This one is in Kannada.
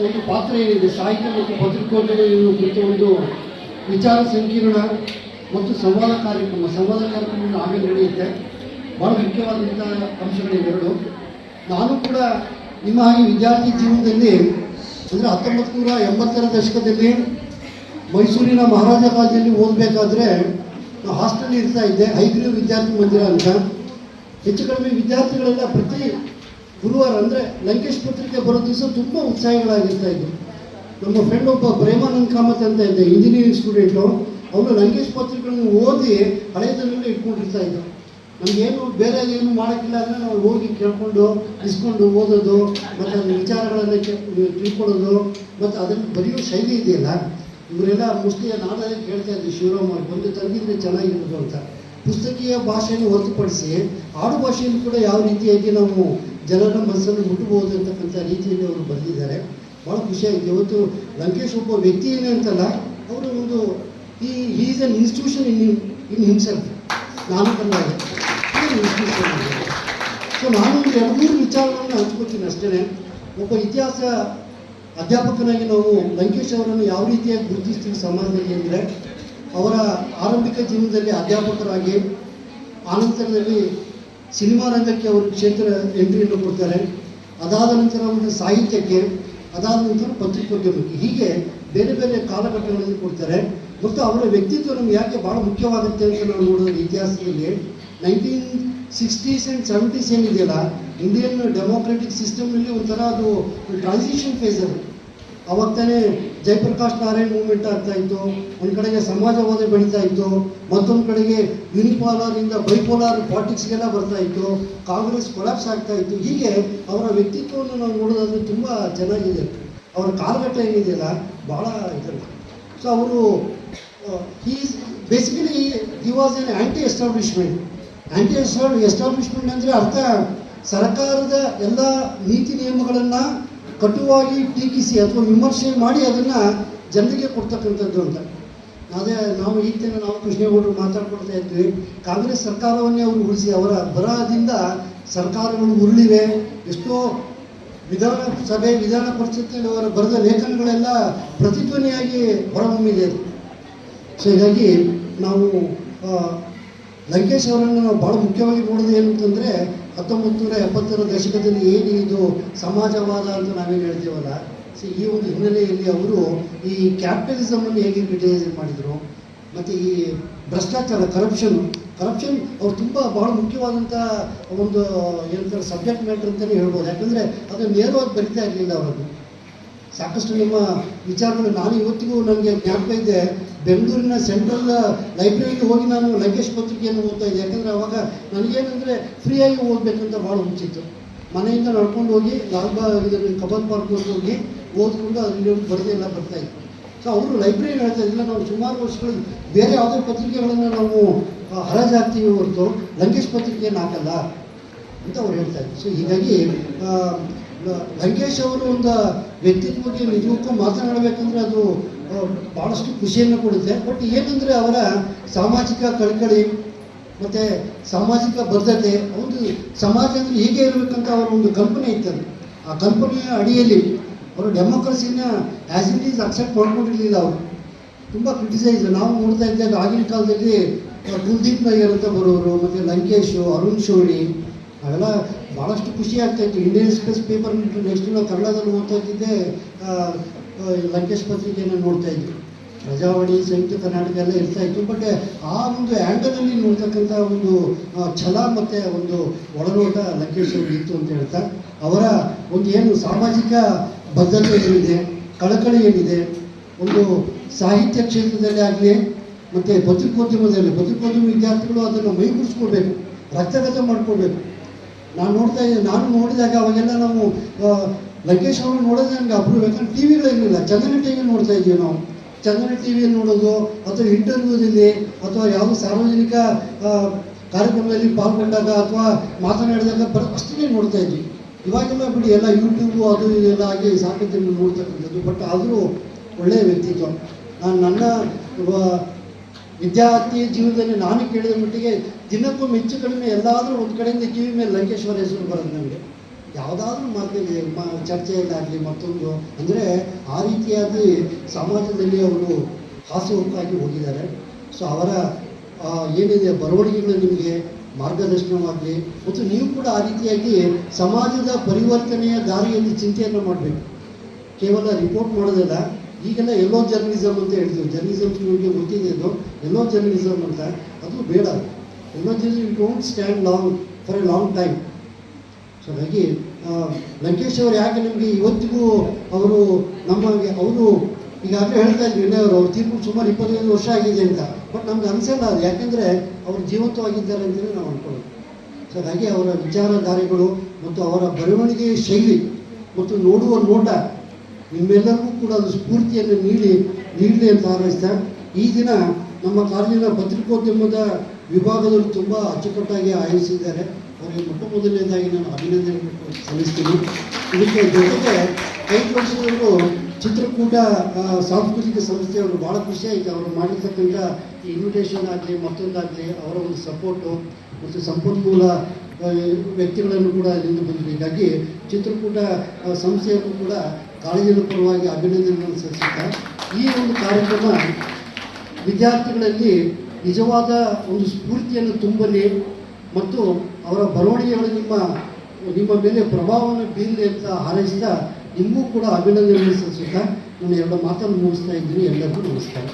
ಒಂದು ಪಾತ್ರ ಏನಿದೆ? ಸಾಹಿತ್ಯ ಮತ್ತು ಪತ್ರಿಕೋದ್ಯಮ ಒಂದು ವಿಚಾರ ಸಂಕಿರಣ ಮತ್ತು ಸಂವಾದ ಕಾರ್ಯಕ್ರಮ. ಸಂವಾದ ಕಾರ್ಯಕ್ರಮ ಆಗಲೇ ನಡೆಯುತ್ತೆ ಭಾಳ ಮುಖ್ಯವಾದಂಥ ಅಂಶಗಳಿವೆರಡು ನಾನು ಕೂಡ ನಿಮ್ಮ ಹಾಗೆ ವಿದ್ಯಾರ್ಥಿ ಜೀವನದಲ್ಲಿ ಅಂದರೆ ಹತ್ತೊಂಬತ್ತು ನೂರ ಎಂಬತ್ತರ ದಶಕದಲ್ಲಿ ಮೈಸೂರಿನ ಮಹಾರಾಜ ಕಾಲೇಜಲ್ಲಿ ಓದಬೇಕಾದ್ರೆ ನಾವು ಹಾಸ್ಟೆಲ್ ಇರ್ತಾ ಇದ್ದೆ. ಹೈಗ್ರೀವ್ ವಿದ್ಯಾರ್ಥಿ ಮಂದಿರ ಅಂತ. ಹೆಚ್ಚು ಕಡಿಮೆ ವಿದ್ಯಾರ್ಥಿಗಳೆಲ್ಲ ಪ್ರತಿ ಗುರುವಾರ ಅಂದರೆ ಲಂಕೇಶ್ ಪತ್ರಿಕೆ ಬರೋ ದಿವಸ ತುಂಬ ಉತ್ಸಾಹಿಗಳಾಗಿರ್ತಾ ಇದ್ರು. ನಮ್ಮ ಫ್ರೆಂಡ್ ಒಬ್ಬ ಪ್ರೇಮಾನಂದ್ ಕಾಮತ್ ಅಂತ ಇದ್ದೆ ಇಂಜಿನಿಯರಿಂಗ್ ಸ್ಟೂಡೆಂಟು ಅವನು ಲಂಕೇಶ್ ಪತ್ರಿಕೆಗಳನ್ನು ಓದಿ ಹಳೆಯದನ್ನೆಲ್ಲ ಇಟ್ಕೊಂಡಿರ್ತಾ ಇದ್ದ. ನಮಗೇನು ಬೇರೆ ಏನು ಮಾಡೋಕ್ಕಿಲ್ಲ ಅಂದರೆ ನಾವು ಹೋಗಿ ಕೇಳ್ಕೊಂಡು, ಇಸ್ಕೊಂಡು ಓದೋದು, ಮತ್ತು ಅದ್ರ ವಿಚಾರಗಳನ್ನು ಕೇಳಿ ತಿಳ್ಕೊಳ್ಳೋದು, ಮತ್ತು ಅದನ್ನು ಬರೆಯೋ ಶೈಲಿ ಇದೆಯಲ್ಲ. ಇವರೆಲ್ಲ ಮುಸ್ಲಿಯ ನಾನೇ ಕೇಳ್ತಾ ಇದ್ದೀವಿ ಶಿವರಾಮ್ ಅವ್ರು ಬಂದು ತಂದಿದ್ರೆ ಚೆನ್ನಾಗಿರೋದು ಅಂತ. ಪುಸ್ತಕೀಯ ಭಾಷೆಯನ್ನು ಹೊರತುಪಡಿಸಿ ಆಡು ಭಾಷೆಯನ್ನು ಕೂಡ ಯಾವ ರೀತಿಯಾಗಿ ನಾವು ಜನರ ಮನಸ್ಸನ್ನು ಮುಟ್ಟಬಹುದು ಅಂತಕ್ಕಂಥ ರೀತಿಯಲ್ಲಿ ಅವರು ಬರೆದಿದ್ದಾರೆ. ಭಾಳ ಖುಷಿಯಾಗಿದೆ. ಇವತ್ತು ಲಂಕೇಶ್ ಒಬ್ಬ ವ್ಯಕ್ತಿ ಏನೇ ಅಂತಲ್ಲ, ಅವರು ಒಂದು ಈ is an institution in in himself ನಾನು ಕಂಡಾಗೆ ಇನ್ಸ್ಟಿಟ್ಯೂಷನ್ ಸೊ ನಾನು ಒಂದು ಎರಡು ಮೂರು ವಿಚಾರಗಳನ್ನು ಹಂಚ್ಕೋತೀನಿ ಅಷ್ಟೇ ಒಬ್ಬ ಇತಿಹಾಸ ಅಧ್ಯಾಪಕನಾಗಿ ನಾವು ಲಂಕೇಶ್ ಅವರನ್ನು ಯಾವ ರೀತಿಯಾಗಿ ಗುರುತಿಸ್ತೀವಿ ಸಮಾಜದಲ್ಲಿ ಅಂದರೆ ಅವರ ಆರಂಭಿಕ ಜೀವನದಲ್ಲಿ ಅಧ್ಯಾಪಕರಾಗಿ ಆನಂತರದಲ್ಲಿ ಸಿನಿಮಾ ರಂಗಕ್ಕೆ ಅವರು ಕ್ಷೇತ್ರ ಎಂಟ್ರಿಯನ್ನು ಕೊಡ್ತಾರೆ. ಅದಾದ ನಂತರ ಒಂದು ಸಾಹಿತ್ಯಕ್ಕೆ, ಅದಾದ ನಂತರ ಪತ್ರಿಕೋದ್ಯಮಕ್ಕೆ. ಹೀಗೆ ಬೇರೆ ಬೇರೆ ಕಾಲಘಟ್ಟಗಳಲ್ಲಿ ಕೊಡ್ತಾರೆ. ಮತ್ತು ಅವರ ವ್ಯಕ್ತಿತ್ವ ನಮ್ಗೆ ಯಾಕೆ ಭಾಳ ಮುಖ್ಯವಾಗುತ್ತೆ ಅಂತ ನಾವು ನೋಡೋದು ಇತಿಹಾಸದಲ್ಲಿ. ನೈನ್ಟೀನ್ ಸಿಕ್ಸ್ಟೀಸ್ ಆ್ಯಂಡ್ ಸೆವೆಂಟೀಸ್ ಏನಿದೆಯಲ್ಲ ಇಂಡಿಯನ್ ಡೆಮೋಕ್ರೆಟಿಕ್ ಸಿಸ್ಟಮ್ನಲ್ಲಿ ಒಂಥರ ಅದು ಟ್ರಾನ್ಸಿಷನ್ ಫೇಸ್ ಅದು. ಅವಾಗ ತಾನೇ ಜಯಪ್ರಕಾಶ್ ನಾರಾಯಣ್ ಮೂವ್ಮೆಂಟ್ ಆಗ್ತಾ ಇತ್ತು. ಒಂದು ಕಡೆಗೆ ಸಮಾಜವಾದ ಬೆಳೀತಾ ಇತ್ತು. ಮತ್ತೊಂದು ಕಡೆಗೆ ಯುನಿಪಾಲರಿಂದ ಬೈಪೋಲಾರ್ ಪಾಲಿಟಿಕ್ಸ್ಗೆಲ್ಲ ಬರ್ತಾ ಇತ್ತು. ಕಾಂಗ್ರೆಸ್ ಕೊಲಾಪ್ಸ್ ಆಗ್ತಾ ಇತ್ತು. ಹೀಗೆ ಅವರ ವ್ಯಕ್ತಿತ್ವವನ್ನು ನಾವು ನೋಡೋದಾದ್ರೆ ತುಂಬ ಚೆನ್ನಾಗಿದೆ. ಅವರ ಕಾಲಘಟ್ಟ ಏನಿದೆಯಲ್ಲ ಭಾಳ ಇದಲ್ಲ. ಸೊ ಅವರು is basically he was an anti establishment anti establishment ಅಂದರೆ ಅರ್ಥ, ಸರ್ಕಾರದ ಎಲ್ಲ ನೀತಿ ನಿಯಮಗಳನ್ನು ಕಟುವಾಗಿ ಟೀಕಿಸಿ ಅಥವಾ ವಿಮರ್ಶೆ ಮಾಡಿ ಅದನ್ನು ಜನರಿಗೆ ಕೊಡ್ತಕ್ಕಂಥದ್ದು ಅಂತ. ಅದೇ ನಾವು ಈ ತಾನೇ ನಾವು ಕೃಷ್ಣೇಗೌಡರು ಮಾತಾಡ್ಕೊಳ್ತಾ ಇದ್ವಿ. ಕಾಂಗ್ರೆಸ್ ಸರ್ಕಾರವನ್ನೇ ಅವರು ಉಳಿಸಿ, ಅವರ ಬರಹದಿಂದ ಸರ್ಕಾರಗಳು ಉರುಳಿವೆ. ಎಷ್ಟೋ ವಿಧಾನಸಭೆ ವಿಧಾನ ಪರಿಷತ್ನಲ್ಲಿ ಅವರ ಬರೆದ ಲೇಖನಗಳೆಲ್ಲ ಪ್ರತಿಧ್ವನಿಯಾಗಿ ಹೊರಹೊಮ್ಮಿದೆ. ಸೊ, ಹೀಗಾಗಿ ನಾವು ಲಂಕೇಶ್ ಅವರನ್ನು ನಾವು ಭಾಳ ಮುಖ್ಯವಾಗಿ ನೋಡೋದು ಏನು ಅಂತಂದರೆ ಹತ್ತೊಂಬತ್ತು ನೂರ ಎಪ್ಪತ್ತರ ದಶಕದಲ್ಲಿ ಏನು ಇದು ಸಮಾಜವಾದ ಅಂತ ನಾವೇನು ಹೇಳ್ತೀವಲ್ಲ? ಸೊ, ಈ ಒಂದು ಹಿನ್ನೆಲೆಯಲ್ಲಿ ಅವರು ಈ ಕ್ಯಾಪಿಟಲಿಸಮನ್ನು ಹೇಗೆ ಕ್ರಿಟಿಸೈಸ್ ಮಾಡಿದರು, ಮತ್ತು ಈ ಭ್ರಷ್ಟಾಚಾರ ಕರಪ್ಷನ್ ಕರಪ್ಷನ್ ಅವ್ರು ತುಂಬ ಬಹಳ ಮುಖ್ಯವಾದಂಥ ಒಂದು, ಏನಂತಾರೆ ಸಬ್ಜೆಕ್ಟ್ ಮ್ಯಾಟ್ರ್ ಅಂತಲೇ ಹೇಳ್ಬೋದು. ಯಾಕಂದರೆ ಅದು ನೇರವಾಗಿ ಬರಿತಾ ಇರಲಿಲ್ಲ ಅವರನ್ನು ಸಾಕಷ್ಟು ನಿಮ್ಮ ವಿಚಾರಗಳು ನಾನು ಇವತ್ತಿಗೂ ನನಗೆ ಜ್ಞಾಪಕ ಇದೆ, ಬೆಂಗಳೂರಿನ ಸೆಂಟ್ರಲ್ ಲೈಬ್ರರಿಗೆ ಹೋಗಿ ನಾನು ಲಂಕೇಶ್ ಪತ್ರಿಕೆಯನ್ನು ಓದ್ತಾ ಇದ್ದೆ. ಯಾಕಂದರೆ ಅವಾಗ ನನಗೇನೆಂದರೆ ಫ್ರೀಯಾಗಿ ಓದಬೇಕಂತ ಭಾಳ ಹುಚ್ಚಿತ್ತು. ಮನೆಯಿಂದ ನಡ್ಕೊಂಡು ಹೋಗಿ ಲಾಲ್ಬಾಗ್ ಇದರಲ್ಲಿ ಕಬಲ್ ಪಾರ್ಕ್ ಹೋಗಿ ಓದ್ಕೊಂಡು ಅದರಲ್ಲಿ ಬರೆದೆಲ್ಲ ಬರ್ತಾ ಇತ್ತು ಸೊ ಅವರು ಲೈಬ್ರರಿ ಹೇಳ್ತಾ ಇದ್ದಿಲ್ಲ, ನಾವು ಸುಮಾರು ವರ್ಷಗಳು ಬೇರೆ ಯಾವುದೇ ಪತ್ರಿಕೆಗಳನ್ನು ನಾವು ಹರಾಜಾಗ್ತೀವಿ ಹೊರತು ಲಂಕೇಶ್ ಪತ್ರಿಕೆಯನ್ನು ಹಾಕಲ್ಲ ಅಂತ ಅವ್ರು ಹೇಳ್ತಾ ಇದ್ರು. ಸೊ ಹೀಗಾಗಿ ಲಂಕೇಶ್ ಅವರು ಒಂದು ವ್ಯಕ್ತಿತ್ವಕ್ಕೆ ನಿಜಕ್ಕೂ ಮಾತನಾಡಬೇಕಂದ್ರೆ ಅದು ಭಾಳಷ್ಟು ಖುಷಿಯನ್ನು ಕೊಡುತ್ತೆ. ಬಟ್ ಏನಂದರೆ ಅವರ ಸಾಮಾಜಿಕ ಕಳಕಳಿ ಮತ್ತು ಸಾಮಾಜಿಕ ಬದ್ಧತೆ, ಒಂದು ಸಮಾಜ ಅಂದರೆ ಹೀಗೆ ಇರಬೇಕಂತ ಅವರ ಒಂದು ಕಲ್ಪನೆ ಇತ್ತು ಆ ಕಲ್ಪನೆಯ ಅಡಿಯಲ್ಲಿ ಅವರು ಡೆಮೋಕ್ರಸಿನ ಆ್ಯಸ್ ಇಟ್ ಈಸ್ ಅಕ್ಸೆಪ್ಟ್ ಮಾಡ್ಕೊಂಡಿರಲಿಲ್ಲ ಅವರು. ತುಂಬ ಕ್ರಿಟಿಸೈಸ್ ನಾವು ನೋಡ್ತಾ ಇದ್ದಾಗ ಆಗಿನ ಕಾಲದಲ್ಲಿ ಕುಲ್ದೀಪ್ ನಯ್ಯರ್ ಅಂತ ಬರೋರು, ಮತ್ತು ಲಂಕೇಶು, ಅರುಣ್ ಶೋಣಿ ಅವೆಲ್ಲ ಭಾಳಷ್ಟು ಖುಷಿ ಆಗ್ತಾಯಿತ್ತು. ಇಂಡಿಯನ್ ಎಕ್ಸ್ಪ್ರೆಸ್ ಪೇಪರ್ ನೆಕ್ಸ್ಟ್ ನಾವು ಕನ್ನಡದಲ್ಲಿ ಓದ್ತಾ ಇದ್ದಿದ್ದೆ ಲಂಕೇಶ್ ಪತ್ರಿಕೆಯನ್ನು ನೋಡ್ತಾ ಇದ್ವಿ ಪ್ರಜಾವಾಣಿ ಸಂಯುಕ್ತ ಕರ್ನಾಟಕ ಎಲ್ಲ ಇರ್ತಾ ಇತ್ತು. ಬಟ್ ಆ ಒಂದು ಆ್ಯಂಗಲಲ್ಲಿ ನೋಡ್ತಕ್ಕಂಥ ಒಂದು ಛಲ ಮತ್ತು ಒಂದು ಒಳನೋಟ ಲಂಕೇಶ್ ಅವ್ರಿಗೆ ಇತ್ತು ಅಂತ ಹೇಳ್ತಾ. ಅವರ ಒಂದು ಏನು ಸಾಮಾಜಿಕ ಬದ್ಧತೆ ಏನಿದೆ, ಕಳಕಳಿ ಏನಿದೆ, ಒಂದು ಸಾಹಿತ್ಯ ಕ್ಷೇತ್ರದಲ್ಲಿ ಆಗಲಿ, ಮತ್ತು ಪತ್ರಿಕೋದ್ಯಮದಲ್ಲಿ ಪತ್ರಿಕೋದ್ಯಮ ವಿದ್ಯಾರ್ಥಿಗಳು ಅದನ್ನು ಮೈಗೂಡಿಸ್ಕೊಳ್ಬೇಕು, ರಕ್ತಗತ ಮಾಡ್ಕೊಳ್ಬೇಕು. ನಾನು ನೋಡ್ತಾ ಇದ್ದೀನಿ. ನಾನು ನೋಡಿದಾಗ ಅವಾಗೆಲ್ಲ ನಾವು ಲಂಕೇಶ್ ಅವರು ನೋಡೋದು ನನಗೆ ಅಪ್ರೂವ್ ಯಾಕಂದ್ರೆ ಟಿ ವಿಗಳಿರಲಿಲ್ಲ ಚಂದನ ಟಿ ವಿ ನೋಡ್ತಾ ಇದ್ವಿ ನಾವು. ಚಂದನ ಟಿ ವಿಯಲ್ಲಿ ನೋಡೋದು, ಅಥವಾ ಇಂಟರ್ವ್ಯೂದಲ್ಲಿ, ಅಥವಾ ಯಾವುದೋ ಸಾರ್ವಜನಿಕ ಕಾರ್ಯಕ್ರಮದಲ್ಲಿ ಪಾಲ್ಗೊಂಡಾಗ ಅಥವಾ ಮಾತನಾಡಿದಾಗ ಬರ ಅಷ್ಟೇ ನೋಡ್ತಾ ಇದ್ವಿ. ಇವಾಗೆಲ್ಲ ಬಿಡಿ, ಎಲ್ಲ ಯೂಟ್ಯೂಬು ಅದು ಇದೆಲ್ಲ ಆಗಿ ಸಾಕಷ್ಟು ನೋಡ್ತಕ್ಕಂಥದ್ದು ಬಟ್ ಆದರೂ ಒಳ್ಳೆಯ ವ್ಯಕ್ತಿತ್ವ. ನಾನು ನನ್ನ ವಿದ್ಯಾರ್ಥಿ ಜೀವನದಲ್ಲಿ ನಾನು ಕೇಳಿದ ಮಟ್ಟಿಗೆ ದಿನಕ್ಕೂ ಹೆಚ್ಚು ಕಡಿಮೆ ಎಲ್ಲಾದರೂ ಒಂದು ಕಡೆಯಿಂದ ಕಿವಿ ಮೇಲೆ ಲಂಕೇಶ್ವರ ಹೆಸರು ಬರೋದು ನನಗೆ ಯಾವುದಾದ್ರೂ ಮಾರ್ಗದಲ್ಲಿ ಮ, ಚರ್ಚೆಯಲ್ಲಾಗಲಿ ಮತ್ತೊಂದು, ಅಂದರೆ ಆ ರೀತಿಯಾಗಿ ಸಮಾಜದಲ್ಲಿ ಅವರು ಹಾಸುಹೊಕ್ಕಾಗಿ ಹೋಗಿದ್ದಾರೆ. ಸೊ ಅವರ ಏನಿದೆ ಬರವಣಿಗೆಗಳು ನಿಮಗೆ ಮಾರ್ಗದರ್ಶನವಾಗಲಿ, ಮತ್ತು ನೀವು ಕೂಡ ಆ ರೀತಿಯಾಗಿ ಸಮಾಜದ ಪರಿವರ್ತನೆಯ ದಾರಿಯಲ್ಲಿ ಚಿಂತೆಯನ್ನು ಮಾಡಬೇಕು. ಕೇವಲ ರಿಪೋರ್ಟ್ ಮಾಡೋದಿಲ್ಲ ಈಗೆಲ್ಲ ಎಲ್ಲೋ ಜರ್ನಲಿಸಮ್ ಅಂತ ಹೇಳ್ತೀವಿ ಜರ್ನಲಿಸಮ್ ನಿಮಗೆ ಗೊತ್ತಿದೆ ಅದು. ಎಲ್ಲೋ ಜರ್ನಲಿಸಮ್ ಅಂತ. ಅದು ಬೇಡ. ಎಲ್ಲೋ journalism don't stand long for a long time so ಹಾಗಾಗಿ ಲಂಕೇಶ್ ಅವರು ಯಾಕೆ ನಿಮಗೆ ಇವತ್ತಿಗೂ ಅವರು ನಮಗೆ ಅವರು ಈಗಾಗಲೇ ಹೇಳ್ತಾ ವಿನಯ್ ಅವರು, ಅವ್ರ ತೀರ್ಪು ಸುಮಾರು ಇಪ್ಪತ್ತೈದು ವರ್ಷ ಆಗಿದೆ ಅಂತ. ಬಟ್ ನಮ್ಗೆ ಅನಿಸಲ್ಲ ಅದು. ಯಾಕೆಂದರೆ ಅವರು ಜೀವಂತವಾಗಿದ್ದಾರೆ ಅಂತಲೇ ನಾವು ಅನ್ಕೊಳ್ಳೋದು. ಸೊ ಹಾಗಾಗಿ ಅವರ ವಿಚಾರಧಾರೆಗಳು ಮತ್ತು ಅವರ ಬರವಣಿಗೆಯ ಶೈಲಿ ಮತ್ತು ನೋಡುವ ನೋಟ ನಿಮ್ಮೆಲ್ಲರಿಗೂ ಕೂಡ ಅದು ಸ್ಫೂರ್ತಿಯನ್ನು ನೀಡಿ, ನೀಡಲಿ ಅಂತ ಹಾರೈಸ್ತಾ, ಈ ದಿನ ನಮ್ಮ ಕಾಲೇಜಿನ ಪತ್ರಿಕೋದ್ಯಮದ ವಿಭಾಗದಲ್ಲಿ ತುಂಬ ಅಚ್ಚುಕಟ್ಟಾಗಿ ಆಯೋಜಿಸಿದ್ದಾರೆ. ಅವರಿಗೆ ಮೊಟ್ಟ ಮೊದಲನೇದಾಗಿ ನಾನು ಅಭಿನಂದನೆ ಸಲ್ಲಿಸ್ತೀನಿ. ಇದಕ್ಕೆ ಜೊತೆಗೆ ಐದು ವರ್ಷದವರು ಚಿತ್ರಕೂಟ ಸಾಂಸ್ಕೃತಿಕ ಸಂಸ್ಥೆಯವರು ಭಾಳ ಖುಷಿ ಆಯಿತು. ಅವರು ಮಾಡಿರ್ತಕ್ಕಂಥ ಇನ್ವಿಟೇಷನ್ ಆಗಲಿ, ಮತ್ತೊಂದಾಗಲಿ, ಅವರ ಒಂದು ಸಪೋರ್ಟು ಮತ್ತು ಸಂಪನ್ಮೂಲ ವ್ಯಕ್ತಿಗಳನ್ನು ಕೂಡ ಇಲ್ಲಿಂದ ಬಂದರು ಹೀಗಾಗಿ ಚಿತ್ರಕೂಟ ಸಂಸ್ಥೆಯನ್ನು ಕೂಡ ಕಾಲೇಜಿನ ಪರವಾಗಿ ಅಭಿನಂದನೆಗಳನ್ನು ಸಲ್ಲಿಸುತ್ತಾ, ಈ ಒಂದು ಕಾರ್ಯಕ್ರಮ ವಿದ್ಯಾರ್ಥಿಗಳಲ್ಲಿ ನಿಜವಾದ ಒಂದು ಸ್ಫೂರ್ತಿಯನ್ನು ತುಂಬಲಿ ಮತ್ತು ಅವರ ಬರವಣಿಗೆಗಳು ನಿಮ್ಮ ನಿಮ್ಮ ಮೇಲೆ ಪ್ರಭಾವವನ್ನು ಬೀರಲಿ ಅಂತ ಹಾರೈಸಿದ ನಿಮಗೂ ಕೂಡ ಅಭಿನಂದನೆ ಸಲ್ಲಿಸುತ್ತಾ, ನಾನು ಎರಡು ಮಾತನ್ನು ಮುಗಿಸ್ತಾ ಇದ್ದೀನಿ. ಎಲ್ಲರಿಗೂ ನಮಸ್ಕಾರ.